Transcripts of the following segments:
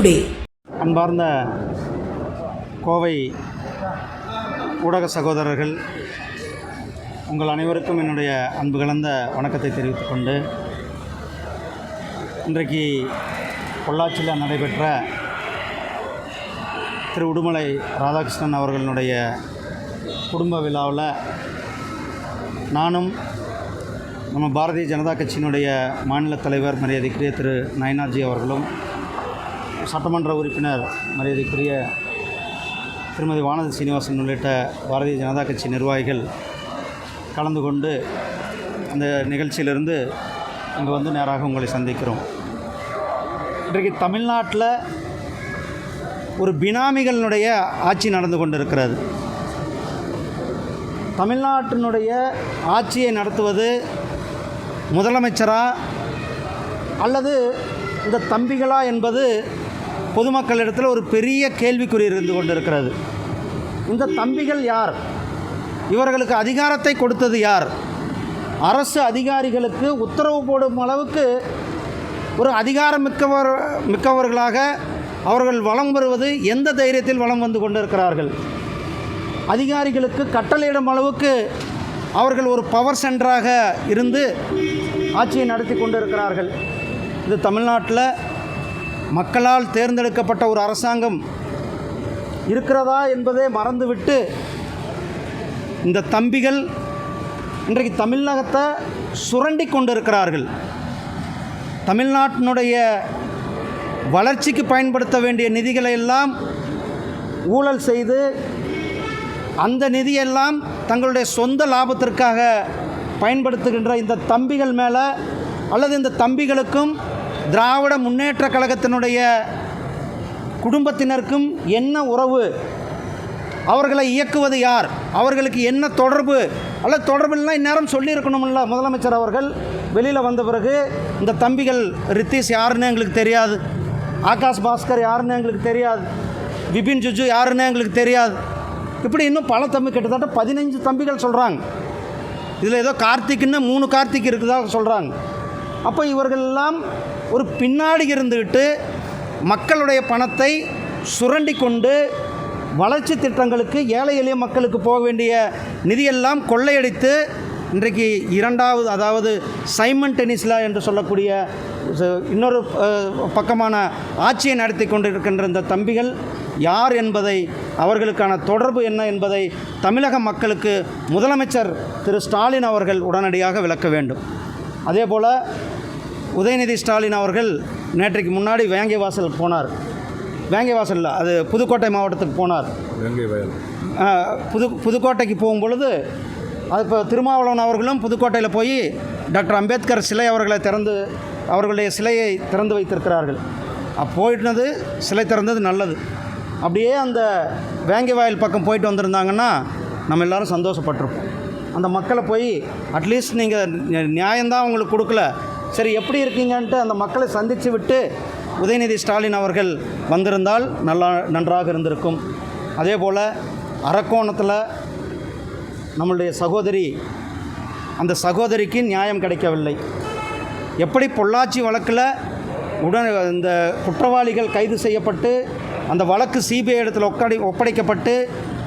Today. அன்பார்ந்த கோவை ஊடக சகோதரர்கள் உங்கள் அனைவருக்கும் என்னுடைய அன்பு கலந்த வணக்கத்தை தெரிவித்துக் கொண்டு இன்றைக்கு பொள்ளாச்சியில் நடைபெற்ற திரு உடுமலை ராதாகிருஷ்ணன் அவர்களுடைய குடும்ப விழாவில் நானும் நம்ம பாரதிய ஜனதா கட்சியினுடைய மாநில தலைவர் மரியாதைக்குரிய திரு நயனார்ஜி அவர்களும் சட்டமன்ற உறுப்பினர் மரியாதைக்குரிய திருமதி வானதி சீனிவாசன் உள்ளிட்ட பாரதிய ஜனதா கட்சி நிர்வாகிகள் கலந்து கொண்டு அந்த நிகழ்ச்சியிலிருந்து இங்கே வந்து நேராக உங்களை சந்திக்கிறோம். இன்றைக்கு தமிழ்நாட்டில் ஒரு பினாமிகளினுடைய ஆட்சி நடந்து கொண்டிருக்கிறது. தமிழ்நாட்டினுடைய ஆட்சியை நடத்துவது முதலமைச்சரா அல்லது இந்த தம்பிகளா என்பது பொதுமக்களிடத்தில் ஒரு பெரிய கேள்விக்குறி இருந்து கொண்டிருக்கிறது. இந்த தம்பிகள் யார்? இவர்களுக்கு அதிகாரத்தை கொடுத்தது யார்? அரசு அதிகாரிகளுக்கு உத்தரவு போடும் அளவுக்கு ஒரு அதிகாரம் மிக்கவர் மிக்கவர்களாக அவர்கள் வலம் வருவது எந்த தைரியத்தில் வலம் வந்து கொண்டிருக்கிறார்கள்? அதிகாரிகளுக்கு கட்டளையிடும் அளவுக்கு அவர்கள் ஒரு பவர் சென்டராக இருந்து ஆட்சியை நடத்தி கொண்டிருக்கிறார்கள். இது தமிழ்நாட்டில் மக்களால் தேர்ந்தெடுக்கப்பட்ட ஒரு அரசாங்கம் இருக்கிறதா என்பதை மறந்துவிட்டு இந்த தம்பிகள் இன்றைக்கு தமிழகத்தை சுரண்டி கொண்டிருக்கிறார்கள். தமிழ்நாட்டினுடைய வளர்ச்சிக்கு பயன்படுத்த வேண்டிய நிதிகளை எல்லாம் ஊழல் செய்து அந்த நிதியெல்லாம் தங்களுடைய சொந்த லாபத்திற்காக பயன்படுத்துகின்ற இந்த தம்பிகள் மேலே அல்லது இந்த தம்பிகளுக்கும் திராவிட முன்னேற்ற கழகத்தினுடைய குடும்பத்தினருக்கும் என்ன உறவு? அவர்களை இயக்குவது யார்? அவர்களுக்கு என்ன தொடர்பு? அல்ல தொடர்புலாம் இந்நேரம் சொல்லியிருக்கணும்ல முதலமைச்சர் அவர்கள். வெளியில் வந்த பிறகு இந்த தம்பிகள் ரித்தீஷ் யாருன்னு எங்களுக்கு தெரியாது. ஆகாஷ் பாஸ்கர் யாருன்னு எங்களுக்கு தெரியாது. விபின் ஜுஜு யாருன்னு எங்களுக்கு தெரியாது. இப்படி இன்னும் பல தம்பி கிட்டத்தட்ட பதினைஞ்சு தம்பிகள் சொல்கிறாங்க இதில் ஏதோ கார்த்திக்னு மூணு கார்த்திக் இருக்குதா சொல்கிறாங்க அப்போ இவர்கள் எல்லாம் ஒரு பின்னாடி இருந்துக்கிட்டு மக்களுடைய பணத்தை சுரண்டி கொண்டு வளர்ச்சி திட்டங்களுக்கு ஏழை எளிய மக்களுக்கு போக வேண்டிய நிதியெல்லாம் கொள்ளையடித்து இன்றைக்கு இரண்டாவது அதாவது சைமன் டென்னிஸ்லா என்று சொல்லக்கூடிய இன்னொரு பக்கமான ஆட்சியை நடத்தி கொண்டிருக்கின்ற இந்த தம்பிகள் யார் என்பதை அவர்களுக்கான தொடர்பு என்ன என்பதை தமிழக மக்களுக்கு முதலமைச்சர் திரு ஸ்டாலின் அவர்கள் உடனடியாக விளக்க வேண்டும். அதே போல் உதயநிதி ஸ்டாலின் அவர்கள் நேற்றைக்கு முன்னாடி வேங்கை வாசல் போனார். வேங்கை வாசலில் அது புதுக்கோட்டை மாவட்டத்துக்கு போனார். வயல் புது புதுக்கோட்டைக்கு போகும் பொழுது அது இப்போ திருமாவளவன் அவர்களும் புதுக்கோட்டையில் போய் டாக்டர் அம்பேத்கர் சிலை அவர்களை திறந்து அவர்களுடைய சிலையை திறந்து வைத்திருக்கிறார்கள். அப்போ போயிட்டது சிலை திறந்தது நல்லது. அப்படியே அந்த வேங்கை வாயில் பக்கம் போயிட்டு வந்திருந்தாங்கன்னா நம்ம எல்லாரும் சந்தோஷப்பட்டிருப்போம். அந்த மக்களை போய் அட்லீஸ்ட் நீங்கள் நியாயம்தான் உங்களுக்கு கொடுக்கல. சரி எப்படி இருக்கீங்கன்ட்டு அந்த மக்களை சந்தித்து விட்டு உதயநிதி ஸ்டாலின் அவர்கள் வந்திருந்தால் நல்லா நன்றாக இருந்திருக்கும். அதே போல் அரக்கோணத்தில் நம்மளுடைய சகோதரி அந்த சகோதரிக்கு நியாயம் கிடைக்கவில்லை. எப்படி பொள்ளாச்சி வழக்கில் உடன் இந்த குற்றவாளிகள் கைது செய்யப்பட்டு அந்த வழக்கு சிபிஐ இடத்தில் ஒப்படை ஒப்படைக்கப்பட்டு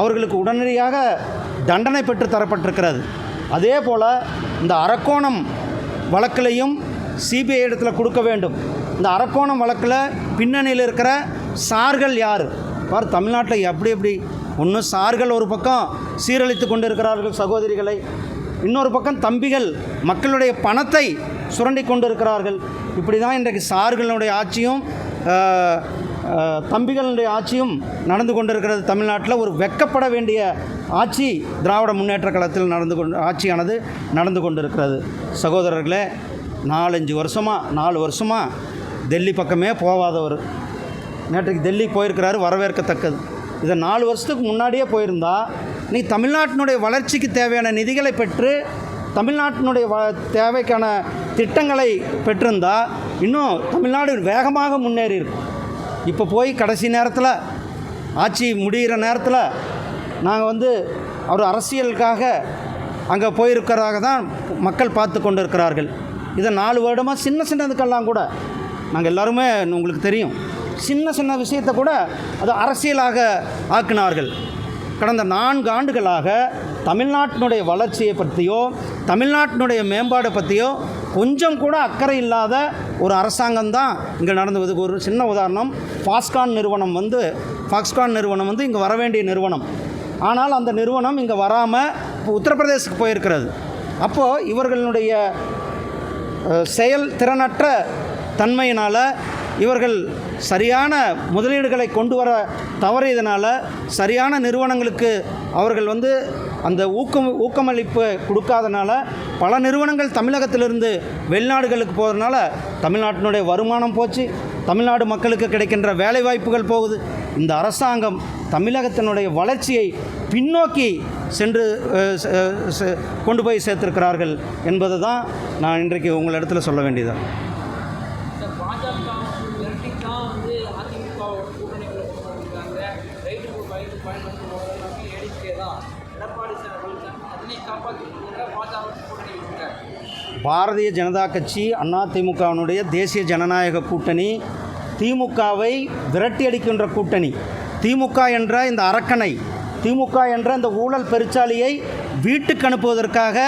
அவர்களுக்கு உடனடியாக தண்டனை பெற்று தரப்பட்டிருக்கிறது. அதே போல் இந்த அரக்கோணம் வழக்கிலையும் சிபிஐ இடத்துல கொடுக்க வேண்டும். இந்த அரக்கோணம் வழக்கில் பின்னணியில் இருக்கிற சார்கள் யார்? பார் தமிழ்நாட்டில் எப்படி எப்படி ஒன்று சார்கள் ஒரு பக்கம் சீரழித்து கொண்டு இருக்கிறார்கள் சகோதரிகளை இன்னொரு பக்கம் தம்பிகள் மக்களுடைய பணத்தை சுரண்டி கொண்டு இருக்கிறார்கள் இப்படி தான் இன்றைக்கு சார்களுடைய ஆட்சியும் தம்பிகளுடைய ஆட்சியும் நடந்து கொண்டிருக்கிறது தமிழ்நாட்டில். ஒரு வெக்கப்பட வேண்டிய ஆட்சி திராவிட முன்னேற்ற கழகத்தில் நடந்து கொண்டு ஆட்சியானது நடந்து கொண்டிருக்கிறது. சகோதரர்களே நாலஞ்சு வருஷமாக நாலு வருஷமாக டெல்லி பக்கமே போகாதவர் நேற்றுக்கு டெல்லி போயிருக்கிறாரு வரவேற்கத்தக்கது. இதை நாலு வருஷத்துக்கு முன்னாடியே போயிருந்தா நீ தமிழ்நாட்டினுடைய வளர்ச்சிக்கு தேவையான நிதிகளை பெற்று தமிழ்நாட்டினுடைய வ தேவைக்கான திட்டங்களை பெற்றிருந்தா இன்னும் தமிழ்நாடு வேகமாக முன்னேறி இருக்கும். இப்போ போய் கடைசி நேரத்தில் ஆட்சி முடிகிற நேரத்தில் நாங்கள் வந்து அவர் அரசியலுக்காக அங்கே போயிருக்கிறதாக தான் மக்கள் பார்த்து கொண்டு இருக்கிறார்கள் இதை நாலு வருடமாக சின்ன சின்னதுக்கெல்லாம் கூட நாங்கள் எல்லாருமே உங்களுக்கு தெரியும். சின்ன சின்ன விஷயத்தை கூட அது அரசியலாக ஆக்கினார்கள். கடந்த நான்கு ஆண்டுகளாக தமிழ்நாட்டினுடைய வளர்ச்சியை பற்றியோ தமிழ்நாட்டினுடைய மேம்பாடு பற்றியோ கொஞ்சம் கூட அக்கறை இல்லாத ஒரு அரசாங்கம் தான் இங்கே நடந்துவதுக்கு ஒரு சின்ன உதாரணம் ஃபாஸ்கான் நிறுவனம் வந்து ஃபாக்ஸ்கான் நிறுவனம் வந்து இங்கே வர வேண்டிய நிறுவனம். ஆனால் அந்த நிறுவனம் இங்கே வராமல் இப்போ உத்தரப்பிரதேசத்துக்கு போயிருக்கிறது. அப்போது இவர்களுடைய செயல் திறனற்ற தன்மையினால் இவர்கள் சரியான முதலீடுகளை கொண்டு வர தவறியதனால் சரியான நிறுவனங்களுக்கு அவர்கள் வந்து அந்த ஊக்கம் ஊக்கமளிப்பு கொடுக்காதனால பல நிறுவனங்கள் தமிழகத்திலிருந்து வெளிநாடுகளுக்கு போகிறதுனால தமிழ்நாட்டினுடைய வருமானம் போச்சு. தமிழ்நாடு மக்களுக்கு கிடைக்கின்ற வேலைவாய்ப்புகள் போகுது. இந்த அரசாங்கம் தமிழகத்தினுடைய வளர்ச்சியை பின்னோக்கி சென்று கொண்டு போய் சேர்த்திருக்கிறார்கள் என்பது தான் நான் இன்றைக்கு உங்களிடத்துல சொல்ல வேண்டியது? பாரதிய ஜனதா கட்சி அதிமுகவினுடைய தேசிய ஜனநாயக கூட்டணி திமுகவை விரட்டி அடிக்கின்ற கூட்டணி. திமுக என்ற இந்த அரக்கனை திமுக என்ற இந்த ஊழல் பெருச்சாலியை வீட்டுக்கு அனுப்புவதற்காக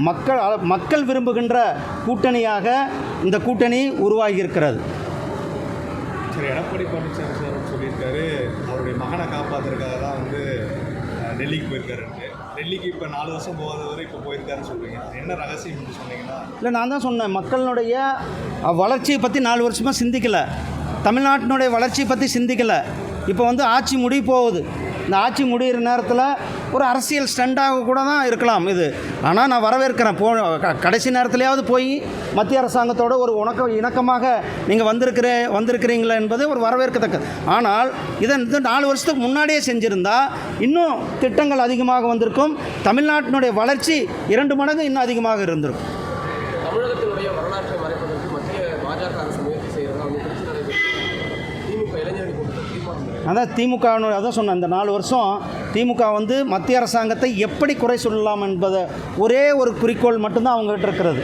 மக்கள் மக்கள் விரும்புகின்ற கூட்டணியாக இந்த கூட்டணி உருவாகி இருக்கிறது சரி எடப்பாடி பழனிசாமி சார் சொல்லியிருக்காரு. அவருடைய மகனை காப்பாத்துறதுக்காக தான் வந்து டெல்லிக்கு போயிருக்காருன்ட்டு. டெல்லிக்கு இப்போ நாலு வருஷம் போகாதவரை இப்போ போயிருக்காருன்னு சொல்றீங்க. என்ன ரகசியம் சொன்னீங்கன்னா? இல்லை நான் தான் சொன்னேன். மக்களினுடைய அஹ், வளர்ச்சியை பற்றி நாலு வருஷமாக சிந்திக்கலை. தமிழ்நாட்டினுடைய வளர்ச்சியை பற்றி சிந்திக்கலை. இப்போ வந்து ஆட்சி முடி போகுது. இந்த ஆட்சி முடிகிற நேரத்தில் ஒரு அரசியல் ஸ்டண்டாக கூட தான் இருக்கலாம் இது. ஆனால் நான் வரவேற்கிறேன். போ க- கடைசி நேரத்துலையாவது போய் மத்திய அரசாங்கத்தோட ஒரு உணக்க இணக்கமாக நீங்கள் வந்திருக்கிற வந்திருக்கிறீங்களா என்பது ஒரு வரவேற்கத்தக்கது. ஆனால் இதை நாலு வருஷத்துக்கு முன்னாடியே செஞ்சுருந்தா இன்னும் திட்டங்கள் அதிகமாக வந்திருக்கும். தமிழ்நாட்டினுடைய வளர்ச்சி இரண்டு மடங்கு இன்னும் அதிகமாக இருந்திருக்கும் தமிழகத்தினுடைய வரலாற்றை மறைப்பதற்கு மத்திய பாஜக அரசு முயற்சி செய்கிறதா வந்து திருச்சி நடைபெற்ற திமுக இளைஞரணி கூட்டத்தில் தீர்மானம் அதான் திமுக அதான் சொன்னேன் இந்த நாலு வருஷம் திமுக வந்து மத்திய அரசாங்கத்தை எப்படி குறை சொல்லலாம் என்பதை ஒரே ஒரு குறிக்கோள் மட்டும்தான் அவங்ககிட்ட இருக்கிறது.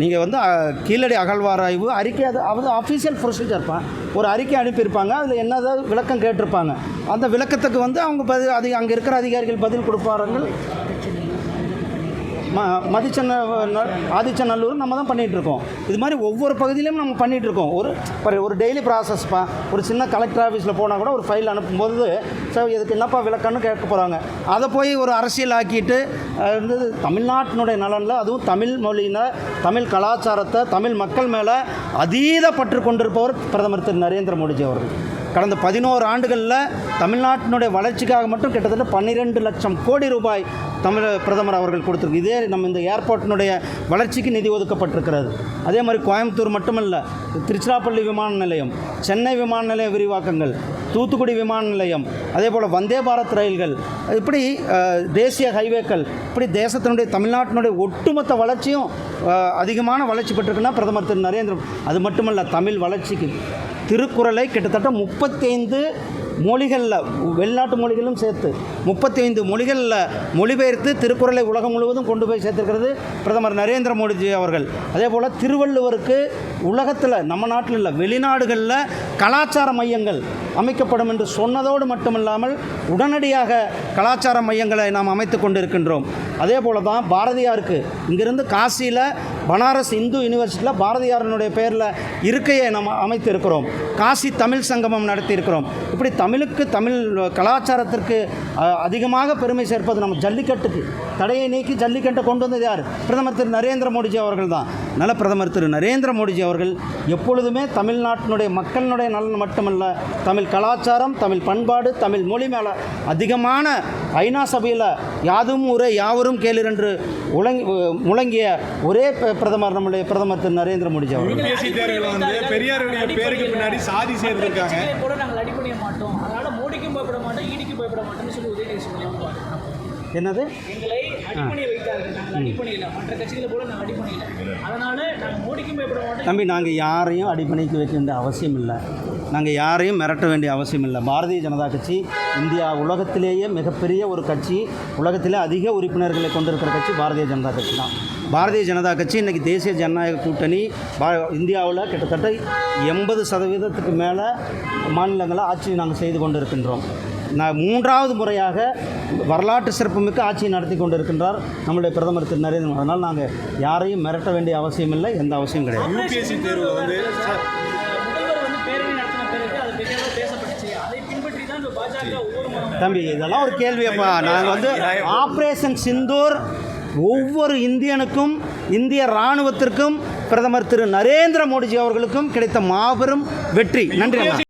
நீங்கள் வந்து கீழடி அகழ்வாராய்வு அறிக்கை அது அது அஃபீஷியல் ப்ரொசீஜர்ப்பா ஒரு அறிக்கை அனுப்பியிருப்பாங்க அதில் என்னதாவது விளக்கம் கேட்டிருப்பாங்க. அந்த விளக்கத்துக்கு வந்து அவங்க பதில் அது அங்கே இருக்கிற அதிகாரிகள் பதில் கொடுப்பார்கள் ம மதிச்சென்ன ஆதிச்சநல்லூர் நம்ம தான் பண்ணிகிட்டு இருக்கோம் இது மாதிரி ஒவ்வொரு பகுதியிலையும் நம்ம பண்ணிகிட்டு இருக்கோம் ஒரு ஒரு டெய்லி ப்ராசஸ்ப்பா ஒரு சின்ன கலெக்டர் ஆஃபீஸில் போனால் கூட ஒரு ஃபைல் அனுப்பும்போது சார் இதுக்கு என்னப்பா விளக்கம்னு கேட்க போகிறாங்க அதை போய் ஒரு அரசியல் ஆக்கிட்டு வந்து தமிழ்நாட்டினுடைய நலனில் அதுவும் தமிழ் மொழியில் தமிழ் கலாச்சாரத்தை தமிழ் மக்கள் மேலே அதீத பற்று கொண்டிருப்பவர் பிரதமர் திரு நரேந்திர மோடிஜி அவர்கள். கடந்த பதினோரு ஆண்டுகளில் தமிழ்நாட்டினுடைய வளர்ச்சிக்காக மட்டும் கிட்டத்தட்ட பன்னிரெண்டு லட்சம் கோடி ரூபாய் தமிழ் பிரதமர் அவர்கள் கொடுத்துருக்கு. இதே நம்ம இந்த ஏர்போர்ட்டினுடைய வளர்ச்சிக்கு நிதி ஒதுக்கப்பட்டிருக்கிறது. அதே மாதிரி கோயம்புத்தூர் மட்டுமல்ல திருச்சிராப்பள்ளி விமான நிலையம் சென்னை விமான நிலைய விரிவாக்கங்கள் தூத்துக்குடி விமான நிலையம் அதே போல் வந்தே பாரத் ரயில்கள் இப்படி தேசிய ஹைவேக்கள் இப்படி தேசத்தினுடைய தமிழ்நாட்டினுடைய ஒட்டுமொத்த வளர்ச்சியும் அதிகமான வளர்ச்சி பெற்றிருக்குன்னா பிரதமர் திரு. நரேந்திர அது மட்டுமல்ல தமிழ் வளர்ச்சிக்கு. திருக்குறளை கிட்டத்தட்ட முப்பத்தைந்து மொழிகளில் வெளிநாட்டு மொழிகளும் சேர்த்து முப்பத்தைந்து மொழிகளில் மொழிபெயர்த்து திருக்குறளை உலகம் முழுவதும் கொண்டு போய் சேர்த்துருக்கிறது பிரதமர் நரேந்திர மோடிஜி அவர்கள். அதே போல் திருவள்ளுவருக்கு உலகத்தில் நம்ம நாட்டில் இல்லை வெளிநாடுகளில் கலாச்சார மையங்கள் அமைக்கப்படும் என்று சொன்னதோடு மட்டுமில்லாமல் உடனடியாக கலாச்சார மையங்களை நாம் அமைத்து கொண்டிருக்கின்றோம். அதே போல தான் பாரதியாருக்கு இங்கிருந்து காசியில் பனாரஸ் இந்து யூனிவர்சிட்டியில் பாரதியாரனுடைய பேரில் இருக்கையை நம்ம அமைத்திருக்கிறோம். காசி தமிழ் சங்கமம் நடத்தியிருக்கிறோம். இப்படி தமிழுக்கு தமிழ் கலாச்சாரத்திற்கு அதிகமாக பெருமை சேர்ப்பது நம்ம ஜல்லிக்கட்டுக்கு தடையை நீக்கி ஜல்லிக்கட்டை கொண்டு வந்தது யார்? பிரதமர் திரு நரேந்திர மோடிஜி அவர்கள் தான் நல்ல பிரதமர் திரு நரேந்திர மோடிஜி அவர்கள் எப்பொழுதுமே தமிழ்நாட்டினுடைய மக்களினுடைய நலன் மட்டுமல்ல தமிழ் கலாச்சாரம் தமிழ் பண்பாடு தமிழ் மொழி மேலே அதிகமான ஐநா சபையில் யாதும் ஊரே யாவரும் கேளீர் என்று உலங்கி முழங்கிய ஒரே பிரதமர் நம்முடைய பிரதமர் திரு நரேந்திர மோடிஜி வந்து பெரியாருடைய பேருக்கு பின்னாடி சாதி சேர்ந்திருக்காங்க. கட்சிகளை கூட நாங்கள் அடி பண்ணிய மாட்டோம். அதனால மோடிக்கும் பயப்பட மாட்டோம் ஈடிக்கும் பயப்பட மாட்டோம்னு சொல்லி உதயநிதி சொல்லியிருப்பாங்க என்னது? எங்களை அடிப்பணிய வைத்தார்கள். நாங்கள் அடிப்பணியில மற்ற கட்சிகளை போல நாங்கள் அடிப்பணியில அதனால நாங்கள் மோடிக்கும் பயப்பட மாட்டோம் தம்பி நாங்கள் யாரையும் அடிப்பணிக்கு வைக்க வேண்டிய அவசியம் இல்லை. நாங்கள் யாரையும் மிரட்ட வேண்டிய அவசியம் இல்லை. பாரதிய ஜனதா கட்சி இந்தியா உலகத்திலேயே மிகப்பெரிய ஒரு கட்சி உலகத்திலே அதிக உறுப்பினர்களை கொண்டிருக்கிற கட்சி பாரதிய ஜனதா கட்சி தான். பாரதிய ஜனதா கட்சி இன்றைக்கி தேசிய ஜனநாயக கூட்டணி பா இந்தியாவில் கிட்டத்தட்ட எண்பது சதவீதத்துக்கு மேலே மாநிலங்களை ஆட்சி நாங்கள் செய்து கொண்டிருக்கின்றோம். நான் மூன்றாவது முறையாக வரலாற்று சிறப்புமிக்க ஆட்சியை நடத்தி கொண்டிருக்கின்றார் நம்முடைய பிரதமர் திரு. நரேந்திர மோடி அதனால் நாங்கள் யாரையும் மிரட்ட வேண்டிய அவசியம் இல்லை. எந்த அவசியம் கிடையாது. தம்பி இதெல்லாம் ஒரு கேள்வியப்பா நாங்கள் வந்து ஆப்ரேஷன் சிந்தூர் ஒவ்வொரு இந்தியனுக்கும் இந்திய இராணுவத்திற்கும் பிரதமர் திரு நரேந்திர மோடிஜி அவர்களுக்கும் கிடைத்த மாபெரும் வெற்றி. நன்றி